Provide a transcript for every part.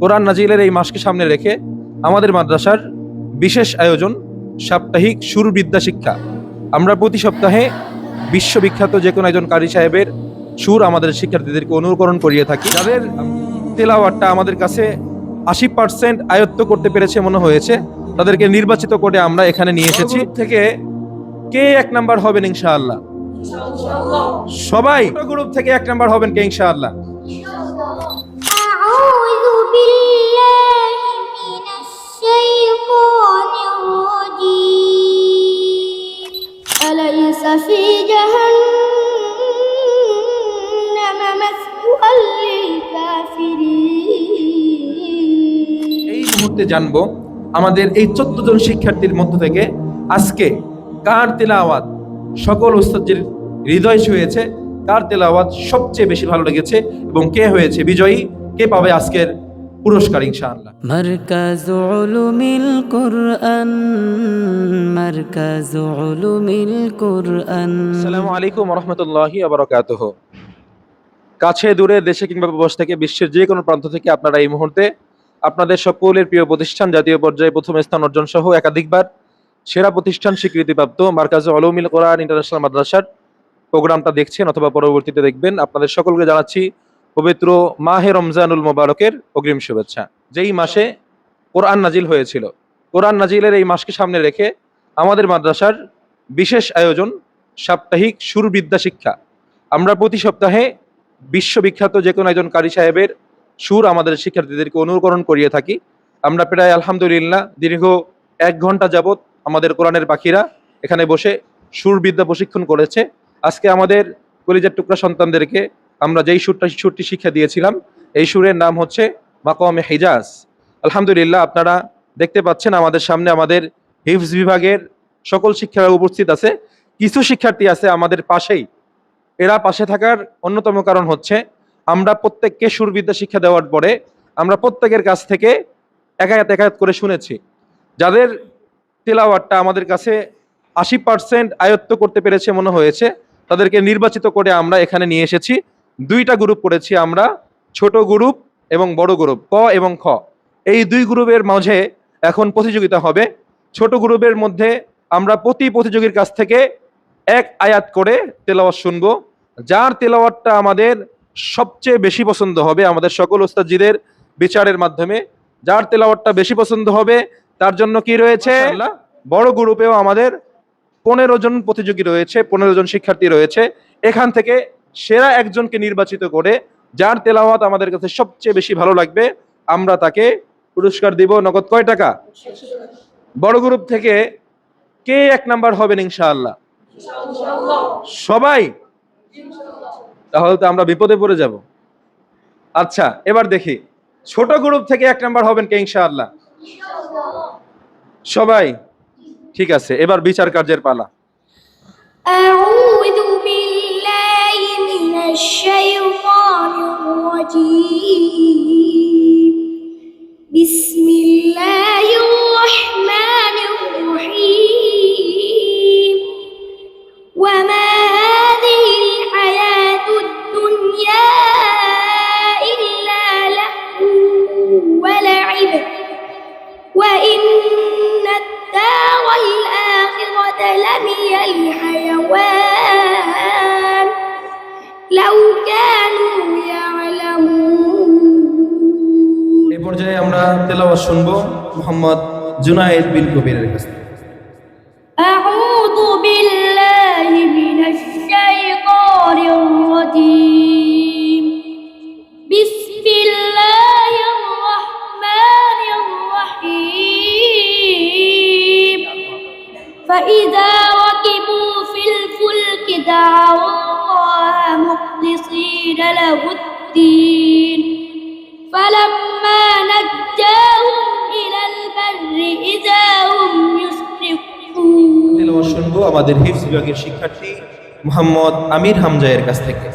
কোরআন নাজিলের এই মাসকে সামনে রেখে আমাদের মাদ্রাসার বিশেষ আয়োজন সাপ্তাহিক সুরবিদ্যা শিক্ষা। আমরা প্রতি সপ্তাহে বিশ্ববিখ্যাত যে কোনো একজন কারি সাহেবের সুর আমাদের শিক্ষার্থীদেরকে অনুকরণ করিয়ে থাকি। যাদের তেলাওয়াতটা আমাদের কাছে আশি পার্সেন্ট আয়ত্ত করতে পেরেছে মনে হয়েছে তাদেরকে নির্বাচিত করে আমরা এখানে নিয়ে এসেছি। থেকে কে এক নাম্বার হবেন ইনশাআল্লাহ? সবাই। গ্রুপ থেকে এক নাম্বার হবেন কে ইনশাআল্লাহ? في جهنم مثوى للكافرين এই মুহূর্তে জানবো আমাদের এই চোদ্দ জন শিক্ষার্থীর মধ্য থেকে আজকে কার তেলাওয়াত সকল ওস্তাদের হৃদয় ছুঁয়েছে কার তেলাওয়াত সবচেয়ে বেশি ভালো লেগেছে এবং কে হয়েছে বিজয়ী কে পাবে আজকের পুরস্কার ইনশাআল্লাহ? মারকাজুল মিল কুরআন মারকাজুল মিল কুরআন। আসসালামু আলাইকুম ওয়া রাহমাতুল্লাহি ওয়া বারাকাতুহু কাছে দূরে দেশে কিংবা প্রবাস থেকে বিশ্বের যে কোনো প্রান্ত থেকে আপনারা এই মুহূর্তে আপনাদের সকলের প্রিয় প্রতিষ্ঠান জাতীয় পর্যায়ে প্রথম স্থান অর্জন সহ একাধিকবার সেরা প্রতিষ্ঠান স্বীকৃতিপ্রাপ্ত মার্কাজ অলমিল কোরআন ইন্টারন্যাশনাল মাদ্রাসার প্রোগ্রামটা দেখছেন অথবা পরবর্তীতে দেখবেন। আপনাদের সকলকে জানাচ্ছি পবিত্র মাহে রমজানুল মোবারকের অগ্রিম শুভেচ্ছা। যেই মাসে কোরআন নাজিল হয়েছিল, কোরআন নাজিলের এই মাসকে সামনে রেখে আমাদের মাদ্রাসার বিশেষ আয়োজন সাপ্তাহিক সুরবিদ্যা শিক্ষা। আমরা প্রতি সপ্তাহে বিশ্ববিখ্যাত যে কোনো একজন কারি সাহেবের সুর আমাদের শিক্ষার্থীদেরকে অনুকরণ করিয়ে থাকি। আমরা প্রায় আলহামদুলিল্লাহ দীর্ঘ এক ঘণ্টা যাবৎ আমাদের কোরআনের পাখিরা এখানে বসে সুরবিদ্যা প্রশিক্ষণ করেছে। আজকে আমাদের কলিজার টুকরা সন্তানদেরকে আমরা যেই সুরটা, সুরটি শিক্ষা দিয়েছিলাম, এই সুরের নাম হচ্ছে মাকামে হিজাজ। আলহামদুলিল্লাহ, আপনারা দেখতে পাচ্ছেন আমাদের সামনে আমাদের হিফজ বিভাগের সকল শিক্ষার্থী উপস্থিত আছে। কিছু শিক্ষার্থী আছে আমাদের পাশেই। এরা পাশে থাকার অন্যতম কারণ হচ্ছে, আমরা প্রত্যেককে সুরবিদ্যা শিক্ষা দেওয়ার পরে আমরা প্রত্যেকের কাছ থেকে একায়াত একায়াত করে শুনেছি। যাদের তেলাওয়াতটা আমাদের কাছে আশি পার্সেন্ট আয়ত্ত করতে পেরেছে মনে হয়েছে, তাদেরকে নির্বাচিত করে আমরা এখানে নিয়ে এসেছি। দুইটা গ্রুপ করেছি আমরা ছোট গ্রুপ এবং বড় গ্রুপ ক এবং খ। এই দুই গ্রুপের মাঝে এখন প্রতিযোগিতা হবে। ছোট গ্রুপের মধ্যে আমরা প্রতি প্রতিযোগীর কাছ থেকে এক আয়াত করে তেলাওয়াত শুনব। যার তেলাওয়াতটা আমাদের সবচেয়ে বেশি পছন্দ হবে আমাদের সকল ওস্তাদজিদের বিচারের মাধ্যমে। যার তেলাওয়াতটা বেশি পছন্দ হবে তার জন্য কি রয়েছে? বড় গ্রুপেও আমাদের পনেরো জন প্রতিযোগী রয়েছে পনেরো জন শিক্ষার্থী রয়েছে। এখান থেকে সেরা একজনকে নির্বাচিত করে, যার তেলাওয়াত আমাদের কাছে সবচেয়ে বেশি ভালো লাগবে, আমরা তাকে পুরস্কার দিব। নগদ কয় টাকা? বড় গ্রুপ থেকে কে এক নাম্বার হবেন ইনশাআল্লাহ? সবাই? তাহলে তো আমরা বিপদে পড়ে যাব। আচ্ছা এবার দেখি, ছোট গ্রুপ থেকে এক নাম্বার হবেন কে ইনশাআল্লাহ? সবাই? ঠিক আছে, এবার বিচার কার্যের পালা। الرجيم জুনায়েদ বিন কবিরের কাছ বিভাগের শিক্ষার্থী মোহাম্মদ আমির হামজায়ের কাছ থেকে।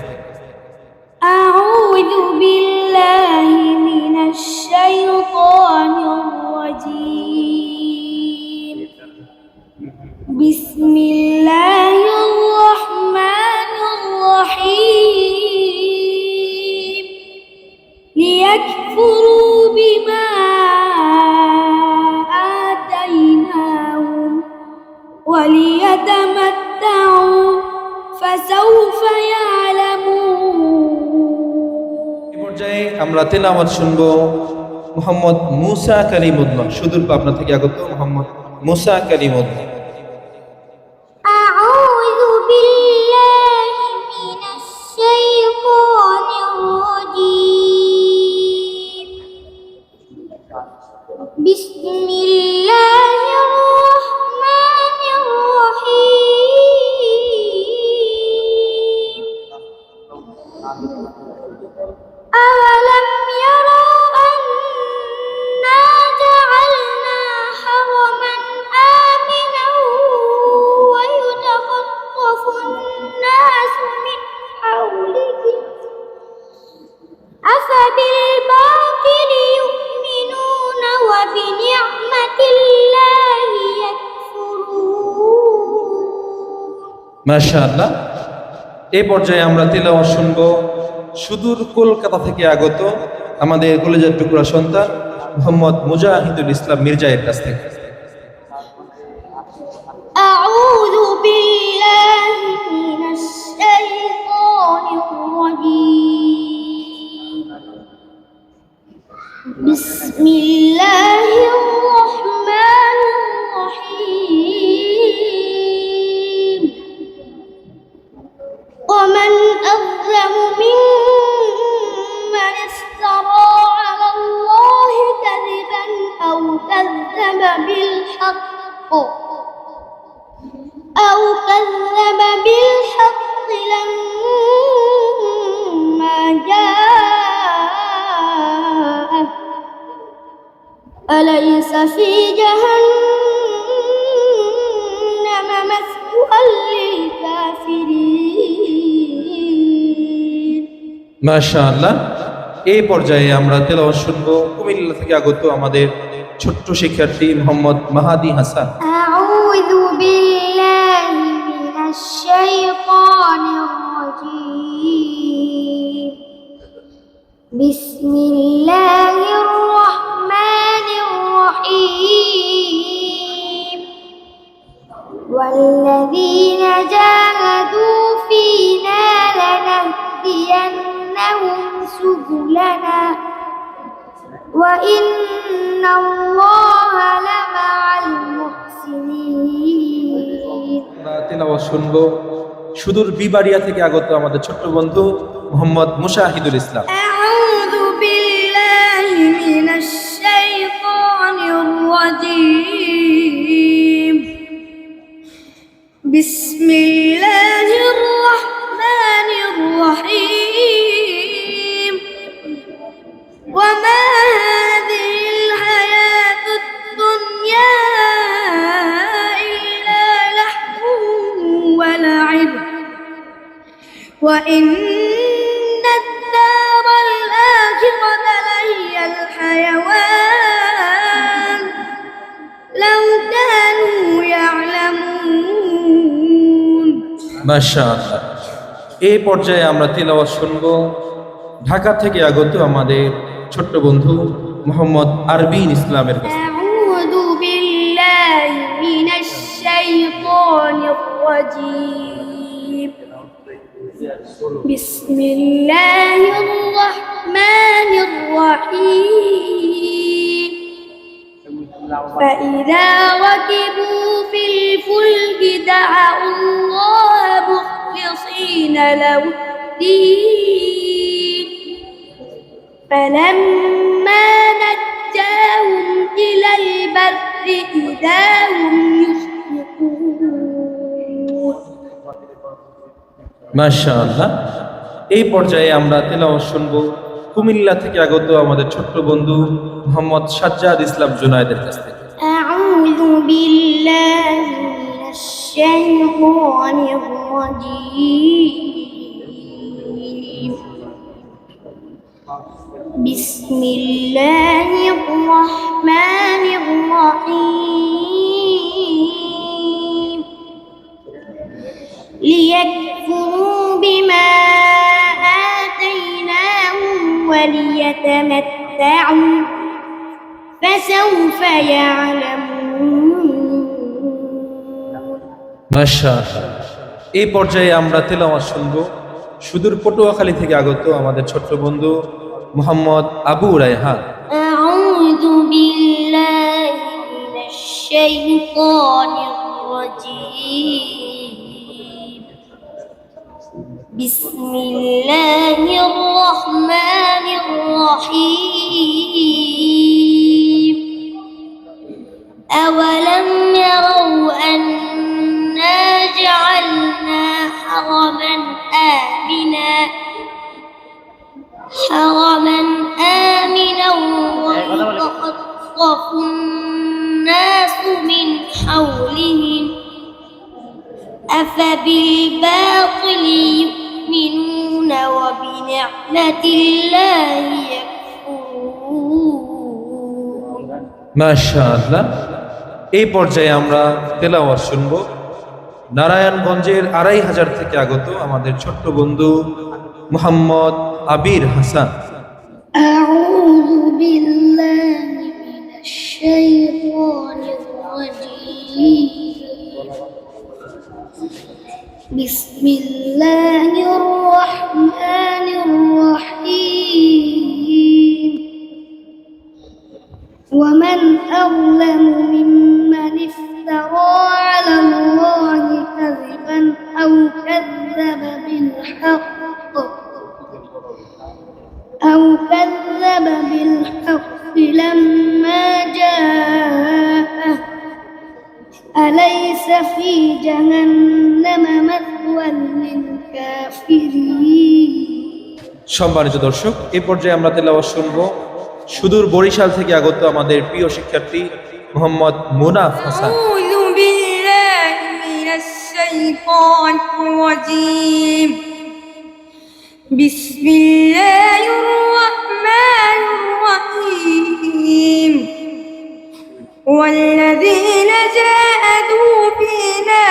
আমরা তেলাওয়াত শুনব। মোহাম্মদ মুসা কালিমুল্লাহ সুদূর পাবনা থেকে আগত মোহাম্মদ মুসা কালিমুল্লাহ। মাশাআল্লাহ এই পর্যায়ে আমরা তেলাওয়াত শুনবো সুদূর কলকাতা থেকে আগত আমাদের কলেজের টুকরা সন্তান মোহাম্মদ মুজাহিদুল ইসলাম মির্জায়ের কাছ থেকে أعوذ بالله من الشيطان الرجيم بسم الله كذب بالحق أو كذب بالحق لما جاءه أليس في جهنم مثوى للكافرين মাশাআল্লাহ এই পর্যায়ে আমরা তেলাওয়াত শুনবো কুমিল্লা থেকে আগত আমাদের ছোট্ট শিক্ষার্থী মোহাম্মদ মাহাদি হাসান أعوذ بالله من الشيطان الرجيم بسم الله الرحمن الرحيم والذين جاهدوا فينا لنهدينهم سبلنا وإن الله لمع المحسنين আমরা তেলাওয়াত শুনবো সুদূর বিবাড়িয়া থেকে আগত আমাদের ছোট্ট বন্ধু মোহাম্মদ মুশাহিদুল ইসলাম أعوذ بالله من الشيطان الرجيم بسم মাশাআল্লাহ এই পর্যায়ে আমরা তেলাওয়াত শুনবো ঢাকা থেকে আগত আমাদের ছোট্ট বন্ধু মোহাম্মদ আরবিন ইসলামের কাছে أعوذ بالله من الشيطان الرجيم بسم الله الرحمن الرحيم فإذا ركبوا في الفلك دعوا الله مخلصين له الدين فلما نجاهم إلى البر إذا هم يشركون মাশাআল্লাহ এই পর্যায়ে আমরা তেলাওয়াত শুনবো কুমিল্লা থেকে আগত আমাদের ছোট্ট বন্ধু মোহাম্মদ সাজ্জাদ ইসলাম জুনায়েদের কাছ থেকে أعوذ بالله من الشيطان الرجيم بسم الله الرحمن الرحيم ليكفروا بما آتيناهم وليتمتعوا فسوف يعلمون মাশা এই পর্যায়ে আমরা তেলাওয়াত শুনবো সুদূর পটুয়াখালী থেকে আগত আমাদের ছোট্ট বন্ধু মোহাম্মদ আবু রায়হান أعوذ بالله من الشيطان الرجيم بسم الله الرحمن الرحيم أولم يروا أنا جعلنا حرما آمنا حرما آمنا ويتخطف الناس من حولهم أفبالباطل يؤمنون وبنعمة الله يكفرون মাশা আল্লাহ এই পর্যায়ে আমরা তেলাওয়াত শুনবো নারায়ণগঞ্জের আড়াই হাজার থেকে আগত আমাদের ছোট্ট বন্ধু মোহাম্মদ আবির হাসান أعوذ بالله من الشيطان الرجيم بسم الله الرحمن الرحيم ومن أظلم ممن افترى على الله كذبا أو كذب بالحق أو كذب بالحق لما جاءه أليس في جهنم مثوى للكافرين সম্মানিত দর্শক এই পর্যায়ে আমরা তেলাওয়াত শুনবো সুদূর বরিশাল থেকে আগত আমাদের প্রিয় শিক্ষার্থী মোহাম্মদ মুনাফ হাসান أعوذ بالله من الشيطان الرجيم بسم الله الرحمن الرحيم والذين جاهدوا فينا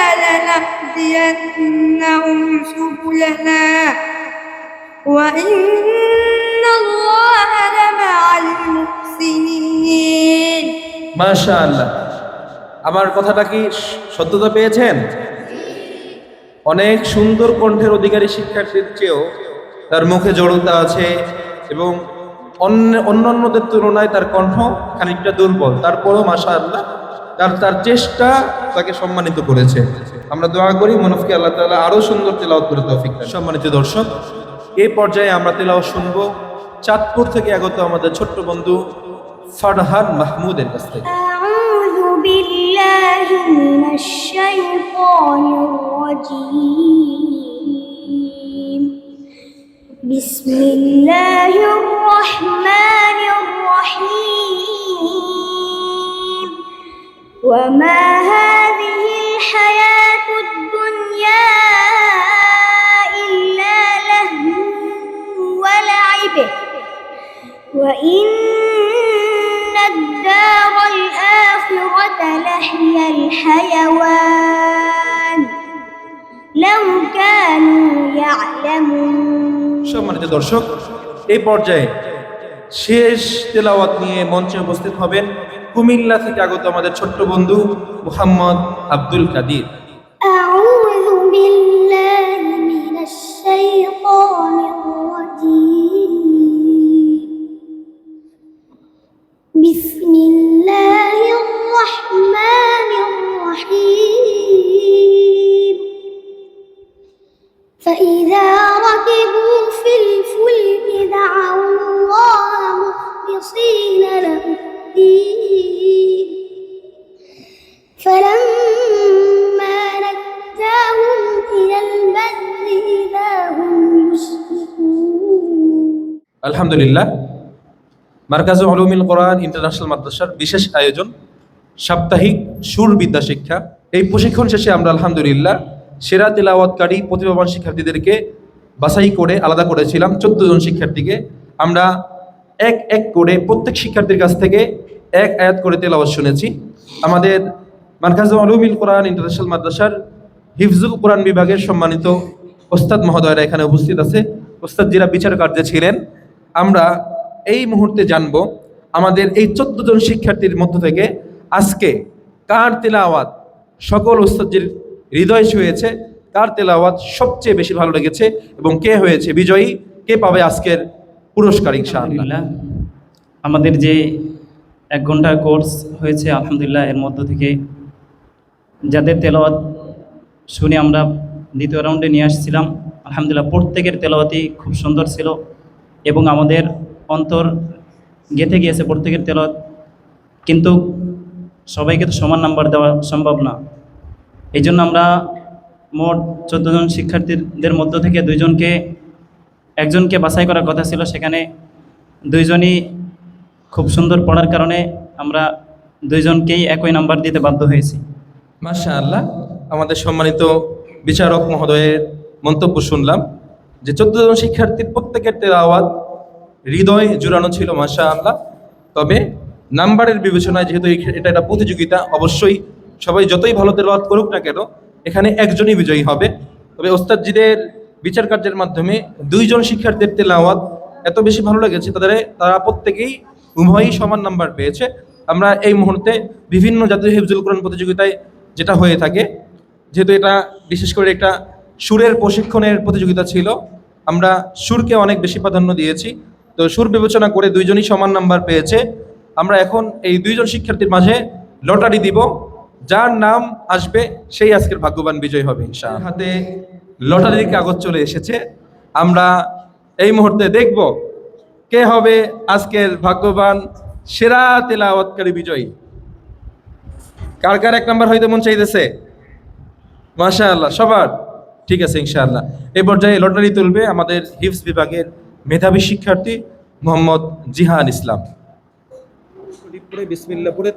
لنهدينهم سبلنا وإن الله لمع المحسنين মাশা আল্লাহ আমার কথাটা কি সত্যতা পেয়েছেন অনেক সুন্দর কণ্ঠের অধিকারী শিক্ষার্থীর চেয়েও তার মুখে জড়তা আছে এবং অন্য অন্যান্যদের তুলনায় তার কণ্ঠ খানিকটা দুর্বল তারপরও মাশা আল্লাহ তার তার চেষ্টা তাকে সম্মানিত করেছে আমরা দোয়া করি মনফকে আল্লাহ তাআলা আরো সুন্দর তেলাওয়াত করে তৌফিক দান। সম্মানিত দর্শক এই পর্যায়ে আমরা তেলাওয়াত শুনবো চাঁদপুর থেকে আগত আমাদের ছোট্ট বন্ধু ফারহান মাহমুদের কাছ থেকে أعوذ بالله من الشيطان الرجيم بسم الله الرحمن الرحيم. وما هذه الحياة الدنيا إلا لهو ولعب. وإن الدار الآخرة لهي الحيوان. لو كانوا يعلمون সম্মানিত দর্শক, এই পর্যায়ে শেষ তেলাওয়াত নিয়ে মঞ্চে উপস্থিত হবেন কুমিল্লা থেকে আগত আমাদের ছোট্ট বন্ধু মোহাম্মদ আব্দুল কাদির। আলহামদুলিল্লাহ। মার্কাজ আলমিল কোরআন ইন্টারন্যাশনাল মাদ্রাসার বিশেষ আয়োজন, সাপ্তাহিক সুর বিদ্যা শিক্ষা। এই প্রশিক্ষণ শেষে আমরা আলহামদুলিল্লাহ সেরা তেলাওয়াতকারী প্রতিভাবান শিক্ষার্থীদেরকে বাছাই করে আলাদা করেছিলাম, চোদ্দ জন শিক্ষার্থীকে। আমরা এক এক করে প্রত্যেক শিক্ষার্থীর কাছ থেকে এক আয়াত করে তেলাওয়াত শুনেছি। আমাদের মার্কাজ আলমিল কোরআন ইন্টারন্যাশনাল মাদ্রাসার হিফজুল কোরআন বিভাগের সম্মানিত ওস্তাদ মহোদয়রা এখানে উপস্থিত আছে। ওস্তাদ যারা বিচার কার্যে ছিলেন। আমরা এই মুহূর্তে জানব আমাদের এই চোদ্দ জন শিক্ষার্থীর মধ্য থেকে আজকে কার তেলাওয়াত সকল উস্তাদের হৃদয় ছুঁয়েছে, কার তেলাওয়াত সবচেয়ে বেশি ভালো লেগেছে এবং কে হয়েছে বিজয়ী, কে পাবে আজকের পুরস্কার ইনশাআল্লাহ? আমাদের যে এক ঘণ্টার কোর্স হয়েছে, আলহামদুলিল্লাহ, এর মধ্য থেকে যাদের তেলাওয়াত শুনে আমরা দ্বিতীয় রাউন্ডে নিয়ে আসছিলাম, আলহামদুলিল্লাহ, প্রত্যেকের তেলাওয়াতই খুব সুন্দর ছিল। এবং আমাদের অন্তর গেঁথে গিয়েছে প্রত্যেকের তেলাওয়াত কিন্তু সবাইকে তো সমান নাম্বার দেওয়া সম্ভব না। এই জন্য আমরা মোট চোদ্দ জন শিক্ষার্থীদের মধ্য থেকে দুইজনকে, একজনকে বাছাই করার কথা ছিল। সেখানে দুইজনই খুব সুন্দর পড়ার কারণে আমরা দুইজনকেই একই নাম্বার দিতে বাধ্য হয়েছি। মাশা আল্লাহ আমাদের সম্মানিত বিচারক মহোদয়ের মন্তব্য শুনলাম। যে চোদ্দ জন শিক্ষার্থীর প্রত্যেকের তেলাওয়াত হৃদয় জুড়ানো ছিল মাশা আল্লাহ তবে নাম্বারের বিবেচনায় যেহেতু এটা একটা প্রতিযোগিতা, অবশ্যই সবাই যতই ভালো তেলাওয়াত করুক না কেন, এখানে একজনই বিজয়ী হবে। তবে ওস্তাদজিদের বিচার কার্যের মাধ্যমে দুইজন শিক্ষার্থীর তেলাওয়াত এত বেশি ভালো লেগেছে, তাদের, তারা প্রত্যেকেই উভয়ই সমান নাম্বার পেয়েছে। আমরা এই মুহূর্তে বিভিন্ন জাতীয় হিফজুল কোরআন প্রতিযোগিতায় যেটা হয়ে থাকে, যেহেতু এটা বিশেষ করে একটা সুরের প্রশিক্ষণের প্রতিযোগিতা ছিল। আমরা সুরকে অনেক বেশি প্রাধান্য দিয়েছি। তো সুর বিবেচনা করে দুইজনই সমান নাম্বার পেয়েছে। আমরা এখন এই দুইজন শিক্ষার্থীর মাঝে লটারি দিব। যার নাম আসবে সেই আজকের ভাগ্যবান বিজয় হবে। হাতে লটারির কাগজ চলে এসেছে। আমরা এই মুহূর্তে দেখব কে হবে আজকের ভাগ্যবান সেরা তেলাওয়াতকারী বিজয়ী। কার কার এক নাম্বার হইতে মন চাইতেছে? মাশা আল্লাহ সবার। ঠিক আছে, ইনশাআল্লাহ। এই পর্যায়ে লটারি তুলবে আমাদের হিফস বিভাগের মেধাবী শিক্ষার্থী মোহাম্মদ জিহান ইসলাম।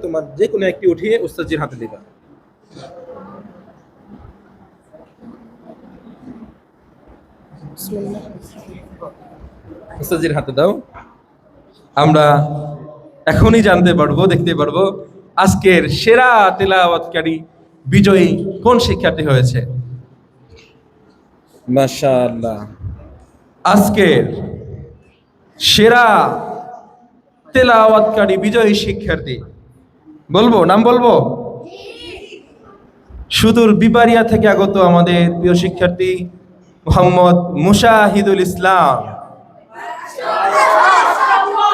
তোমার যে কোনো একটি উঠিয়ে উস্তাদজির হাতে দিবা। উস্তাদজির হাতে দাও। আমরা এখনই জানতে পারব, দেখতে পারব আজকের সেরা তেলাওয়াতকারী বিজয়ী কোন শিক্ষার্থী হয়েছে। মাশাআল্লাহ। আজকের সেরা তেলাওয়াতকারী বিজয়ী শিক্ষার্থী, বলব, নাম বলব? সুদূর বিপারিয়া থেকে আগত আমাদের প্রিয় শিক্ষার্থী মোহাম্মদ মুশাহিদুল ইসলাম।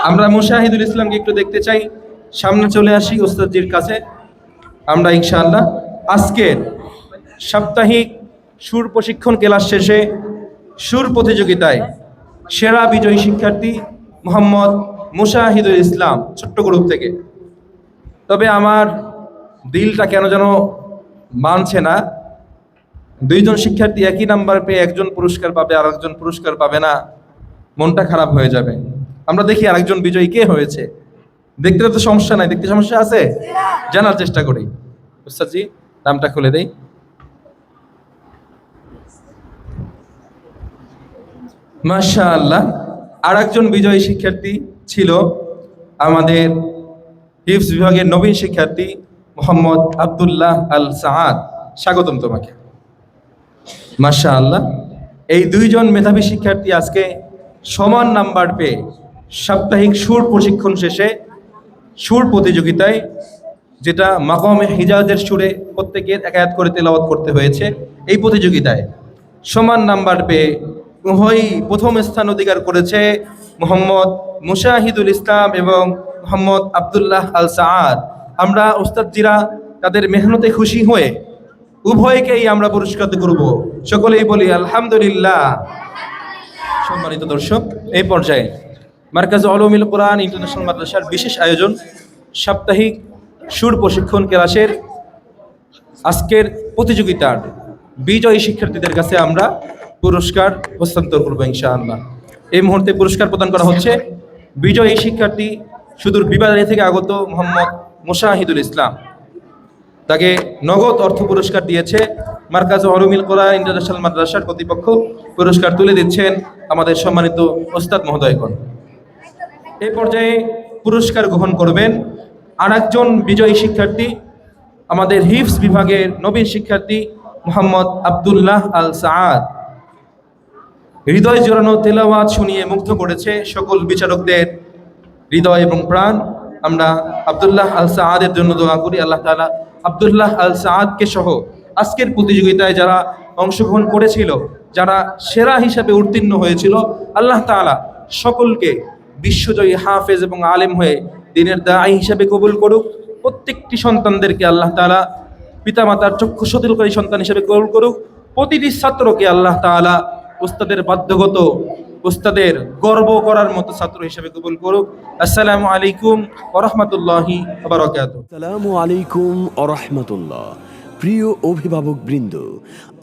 আমরা মুশাহিদুল ইসলামকে একটু দেখতে চাই। সামনে চলে আসি ওস্তাদজির কাছে। আমরা ইনশাআল্লাহ আজকের সাপ্তাহিক সুর প্রশিক্ষণ ক্লাস শেষে সুর প্রতিযোগিতায় সেরা বিজয়ী শিক্ষার্থী মোহাম্মদ মুশাহিদুল ইসলাম ছোট্ট গ্রুপ থেকে। তবে আমার দিলটা কেন যেন মানছে না। দুইজন শিক্ষার্থী একই নাম্বার পেয়ে একজন পুরস্কার পাবে আর একজন পুরস্কার পাবে না। মনটা খারাপ হয়ে যাবে। আমরা দেখি আরেকজন বিজয়ী কে হয়েছে। দেখতে তো সমস্যা নাই, দেখতে সমস্যা আছে? জানার চেষ্টা করি। উস্তাদজি, নামটা খুলে দেই। মাশা আল্লাহ আর একজন বিজয়ী শিক্ষার্থী ছিল আমাদের হিফস বিভাগের নবীন শিক্ষার্থী মোহাম্মদ আব্দুল্লাহ আল সাহাদ স্বাগতম তোমাকে। মাশা আল্লাহ এই দুইজন মেধাবী শিক্ষার্থী আজকে সমান নাম্বার পেয়ে সাপ্তাহিক সুর প্রশিক্ষণ শেষে সুর প্রতিযোগিতায়, যেটা মাকামে হিজাজের সুরে প্রত্যেকের একায়াত করে তেলাওয়াত করতে হয়েছে, এই প্রতিযোগিতায় সমান নাম্বার পেয়ে উভয়ই প্রথম স্থান অধিকার করেছে মোহাম্মদ মুশাহিদুল ইসলাম এবং মোহাম্মদ আব্দুল্লাহ আল সাআদ। আমরা ওস্তাদজিরা তাদের মেহনতে খুশি হয়ে উভয়কেই আমরা পুরস্কৃত করব। সকলেই বলি আলহামদুলিল্লাহ। সম্মানিত দর্শক, এই পর্যায়ে মার্কাজ অলমিল কোরআন ইন্টারন্যাশনাল মাদ্রাসার বিশেষ আয়োজন সাপ্তাহিক সুর প্রশিক্ষণ ক্লাসের আজকের প্রতিযোগিতার বিজয়ী শিক্ষার্থীদের কাছে আমরা পুরস্কার হস্তান্তর করব ইনশাআল্লাহ। এই মুহূর্তে পুরস্কার প্রদান করা হচ্ছে বিজয়ী শিক্ষার্থী সুদূর বিবাদারি থেকে আগত মোহাম্মদ মুশাহিদুল ইসলাম। তাকে নগদ অর্থ পুরস্কার দিয়েছে মার্কাজ অরুমিল কোরআন ইন্টারন্যাশনাল মাদ্রাসার কর্তৃপক্ষ। পুরস্কার তুলে দিচ্ছেন আমাদের সম্মানিত ওস্তাদ মহোদয়গণ। এ পর্যায়ে পুরস্কার গ্রহণ করবেন আর একজন বিজয়ী শিক্ষার্থী আমাদের হিফস বিভাগের নবীন শিক্ষার্থী মোহাম্মদ আব্দুল্লাহ আল সাআদ। হৃদয় জোরানো তেলাওয়াত শুনিয়ে মুগ্ধ করেছে সকল বিচারকদের হৃদয় এবং প্রাণ। আমরা আবদুল্লাহ আল সাআদের জন্য দোয়া করি, আল্লাহ তাআলা আব্দুল্লাহ আল সাআদকে সহ আজকের প্রতিযোগিতায় যারা অংশগ্রহণ করেছিল, যারা সেরা হিসাবে উত্তীর্ণ হয়েছিল, আল্লাহ তাআলা সকলকে বিশ্বজয়ী হাফেজ এবং আলেম হয়ে দিনের দায় হিসাবে কবুল করুক। প্রত্যেকটি সন্তানদেরকে আল্লাহ তাআলা পিতামাতার চক্ষু সতিলকারী সন্তান হিসেবে কবুল করুক। প্রতিটি ছাত্রকে আল্লাহ তাআলা উস্তাদের বাধ্যগত, উস্তাদের গর্ব করার মতো ছাত্র হিসেবে কবুল করুক। আসসালামু আলাইকুম ওরহমতুল্লাহি আসসালামু আলাইকুম আরহামতুল্লাহ প্রিয় অভিভাবক বৃন্দ,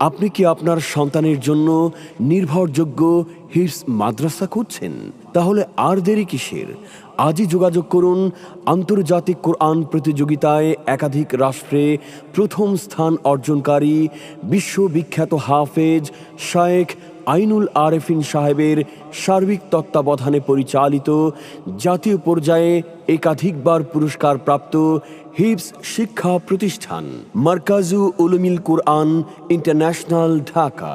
আপনি কি আপনার সন্তানের জন্য নির্ভরযোগ্য হিরস মাদ্রাসা খুঁজছেন? তাহলে আর দেরি কিসের? আজই যোগাযোগ করুন আন্তর্জাতিক কোরআন প্রতিযোগিতায় একাধিক রাষ্ট্রে প্রথম স্থান অর্জনকারী বিশ্ববিখ্যাত হাফেজ শায়েখ আইনুল আরেফিন সাহেবের সার্বিক তত্ত্বাবধানে পরিচালিত জাতীয় পর্যায়ে একাধিকবার পুরস্কার প্রাপ্ত হিপস শিক্ষা প্রতিষ্ঠান, মার্কাজু উলুমিল কুরআন ইন্টারন্যাশনাল ঢাকা।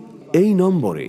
এই নম্বরে